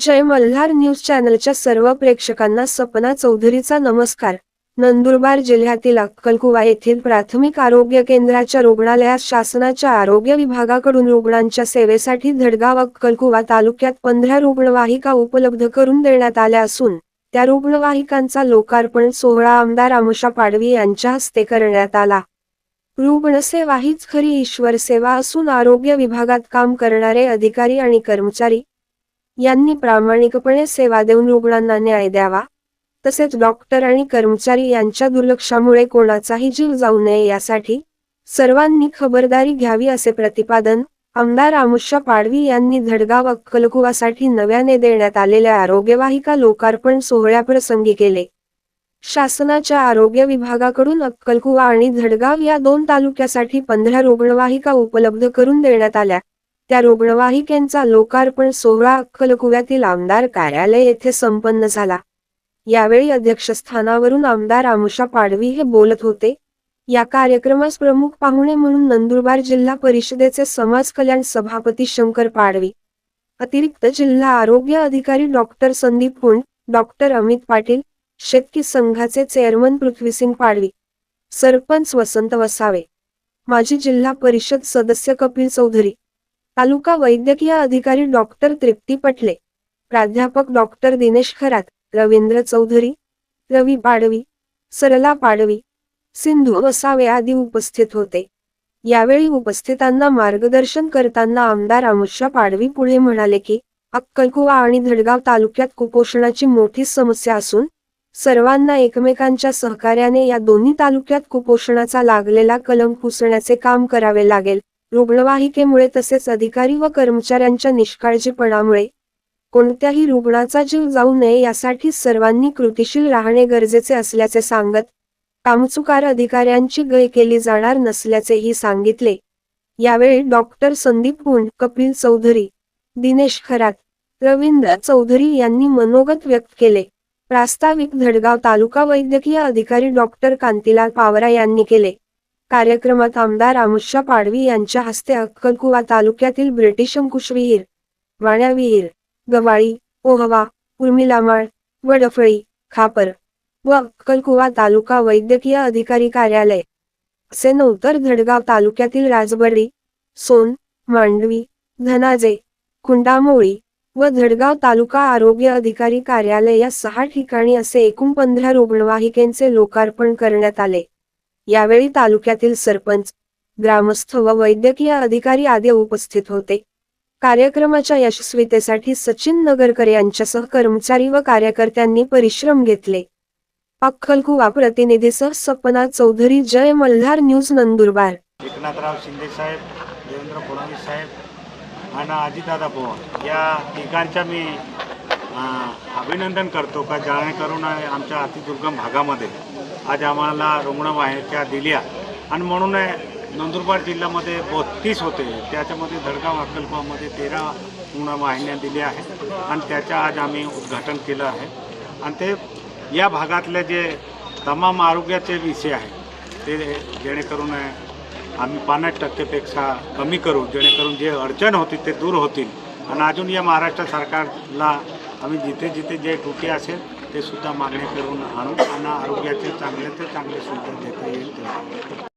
जय Malhar news चॅनलच्या सर्व प्रेक्षकांना सपना चौधरीचा नमस्कार. नंदुरबार जिल्ह्यातील अक्कलकुवा येथील प्राथमिक आरोग्य केंद्राच्या रुग्णालयात शासनाच्या आरोग्य विभागाकडून रुग्णांच्या सेवेसाठी धडगाव अक्कलकुवा तालुक्यात पंधरा रुग्णवाहिका उपलब्ध करून देण्यात आल्या असून त्या रुग्णवाहिकांचा लोकार्पण सोहळा आमदार आमुषा पाडवी यांच्या हस्ते करण्यात आला. रुग्णसेवा हीच खरी ईश्वर सेवा असून आरोग्य विभागात काम करणारे अधिकारी आणि कर्मचारी यांनी प्रामाणिकपणे सेवा देऊन रुग्णांना न्याय द्यावा. तसेच डॉक्टर आणि कर्मचारी यांच्या दुर्लक्षामुळे कोणाचाही जीव जाऊ नये यासाठी सर्वांनी खबरदारी घ्यावी असे प्रतिपादन आमदार आमुष्या पाडवी यांनी धडगाव अक्कलकुवासाठी नव्याने देण्यात आलेल्या आरोग्यवाहिका लोकार्पण सोहळ्याप्रसंगी केले. शासनाच्या आरोग्य विभागाकडून अक्कलकुवा आणि धडगाव या दोन तालुक्यासाठी पंधरा रुग्णवाहिका उपलब्ध करून देण्यात आल्या. त्या रुग्णवाहिकेचा लोकार्पण सोहळा अक्कलकुव्यातील आमदार कार्यालय येथे संपन्न झाला. यावेळी अध्यक्षस्थानावरून आमदार आमुषा पाडवी हे बोलत होते. या कार्यक्रमास प्रमुख पाहुणे म्हणून नंदुरबार जिल्हा परिषदेचे समाज कल्याण सभापती शंकर पाडवी अतिरिक्त जिल्हा आरोग्य अधिकारी डॉक्टर संदीप कुंड डॉक्टर अमित पाटील शेतकी संघाचे चेअरमन पृथ्वीसिंग पाडवी सरपंच वसंत वसावे माजी जिल्हा परिषद सदस्य कपिल चौधरी तालुका वैद्यकीय अधिकारी डॉक्टर तृप्ती पटले प्राध्यापक डॉक्टर दिनेश खरात रवींद्र चौधरी रवी पाडवी सरला पाडवी सिंधू वसावे आदी उपस्थित होते. यावेळी उपस्थितांना मार्गदर्शन करताना आमदार अमुषा पाडवी पुढे म्हणाले की अक्कलकुवा आणि धडगाव तालुक्यात कुपोषणाची मोठी समस्या असून सर्वांना एकमेकांच्या सहकार्याने या दोन्ही तालुक्यात कुपोषणाचा लागलेला कलम पुसण्याचे काम करावे लागेल. रुग्णवाहिकेमुळे तसेच अधिकारी व कर्मचाऱ्यांच्या निष्काळजीपणामुळे कोणत्याही रुग्णाचा जीव जाऊ नये यासाठी सर्वांनी कृतिशील राहणे गरजेचे असल्याचे सांगत कामचुकार अधिकाऱ्यांची गय केली जाणार नसल्याचेही सांगितले. यावेळी डॉक्टर संदीप गुंड कपिल चौधरी दिनेश खरात रवींद्र चौधरी यांनी मनोगत व्यक्त केले. प्रास्ताविक धडगाव तालुका वैद्यकीय अधिकारी डॉक्टर कांतीलाल पावरा यांनी केले. कार्यक्रमात आमदार आमुषा पाडवी यांच्या हस्ते अक्कलकुवा तालुक्यातील ब्रिटिश अंकुश विहीर वाण्या विहीर गवाळी ओहवा उर्मिलामाळ वडफळी खापर व अक्कलकुवा तालुका वैद्यकीय अधिकारी कार्यालय. असे नंतर धडगाव तालुक्यातील राजबर्डी सोन मांडवी धनाजे कुंडामोळी व धडगाव तालुका आरोग्य अधिकारी कार्यालय या सहा ठिकाणी असे एकूण पंधरा रुग्णवाहिकेचे लोकार्पण करण्यात आले. यावेळी तालुक्यातील सरपंच ग्रामस्थ व वैद्यकीय अधिकारी आदी उपस्थित होते. कार्यक्रमाच्या यशस्वीतेसाठी सचिन नगरकर यांच्यासह कर्मचारी व कार्यकर्त्यांनी परिश्रम घेतले. अक्कलकुवा प्रतिनिधीसह सपना चौधरी जय मल्हार न्यूज नंदुरबार. एकनाथराव शिंदे साहेब देवेंद्र फडणवीस साहेब आणि अजितदादा पवार. या तिघांच्या मी अभिनंदन करतो का जेणेकरून आमच्या अतिदुर्गम भागामध्ये आज आम्हाला रुग्णवाहिका दिल्या. आणि म्हणून नंदुरबार जिल्ह्यामध्ये बत्तीस होते. त्याच्यामध्ये धडगाव अक्कलकोवामध्ये तेरा रुग्णवाहिन्या दिल्या आहेत. आणि त्याचं आज आम्ही उद्घाटन केलं आहे. आणि ते या भागातले जे तमाम आरोग्याचे विषय आहेत ते जेणेकरून आम्ही पन्नास टक्केपेक्षा कमी करू. जेणेकरून जे अडचण होती ते दूर होतील. आणि अजून या महाराष्ट्र सरकारला आम्ही जिथे जिथे जे त्रुटी असेल ते सुद्धा मागणी करून आणू. त्यांना आरोग्याचे चांगले ते चांगले सुविधा देता येईल.